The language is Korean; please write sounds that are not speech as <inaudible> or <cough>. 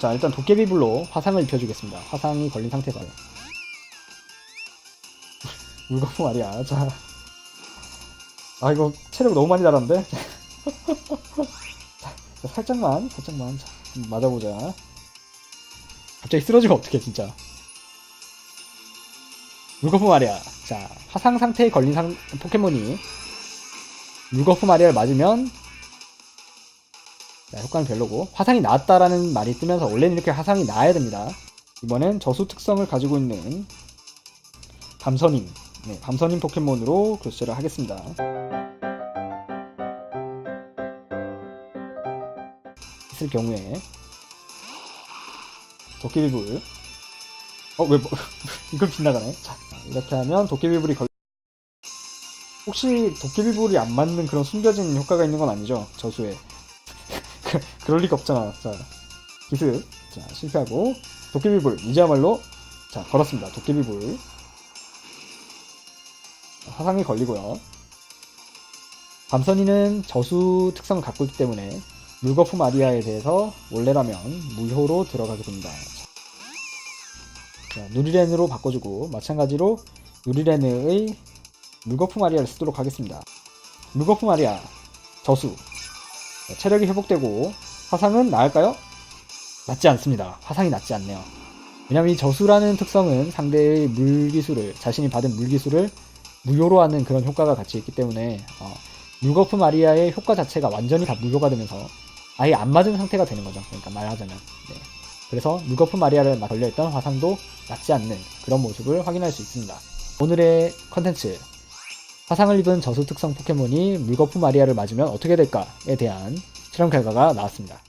자 일단 도깨비불로 화상을 입혀주겠습니다. 화상이 걸린 상태에서 <laughs> 물거품 말이야. 자, 아 이거 체력 너무 많이 달았는데. <laughs> 자, 자, 살짝만, 살짝만 자, 좀 맞아보자. 갑자기 쓰러지면 어떡해 진짜. 물거품 말이야. 자, 화상 상태에 걸린 상, 포켓몬이 물거품 마리아를 맞으면 자, 효과는 별로고 화상이 나왔다라는 말이 뜨면서 원래는 이렇게 화상이 나야 됩니다. 이번엔 저수 특성을 가지고 있는 밤선임, 네, 밤선임 포켓몬으로 교체를 하겠습니다. 있을 경우에 도깨비불 어, 왜, 뭐, <laughs> 이걸 빗나가네? 자, 이렇게 하면 도깨비불이 걸, 혹시 도깨비불이 안 맞는 그런 숨겨진 효과가 있는 건 아니죠? 저수에. 그, <laughs> 그럴 리가 없잖아. 자, 기습. 자, 실패하고. 도깨비불. 이제야말로. 자, 걸었습니다. 도깨비불. 화상이 걸리고요. 밤선이는 저수 특성을 갖고 있기 때문에 물거품 아리아에 대해서 원래라면 무효로 들어가게 됩니다. 자, 누리렌으로 바꿔주고 마찬가지로 누리렌의 물거품 아리아를 쓰도록 하겠습니다. 물거품 아리아 저수 자, 체력이 회복되고 화상은 나을까요? 낫지 않습니다. 화상이 낫지 않네요. 왜냐면 이 저수라는 특성은 상대의 물기술을 자신이 받은 물기술을 무효로 하는 그런 효과가 같이 있기 때문에 어, 물거품 아리아의 효과 자체가 완전히 다 무효가 되면서 아예 안 맞은 상태가 되는 거죠. 그러니까 말하자면 네. 그래서 물거품 아리아를 걸려있던 화상도 낫지 않는 그런 모습을 확인할 수 있습니다. 오늘의 컨텐츠 화상을 입은 저수 특성 포켓몬이 물거품 아리아를 맞으면 어떻게 될까에 대한 실험 결과가 나왔습니다.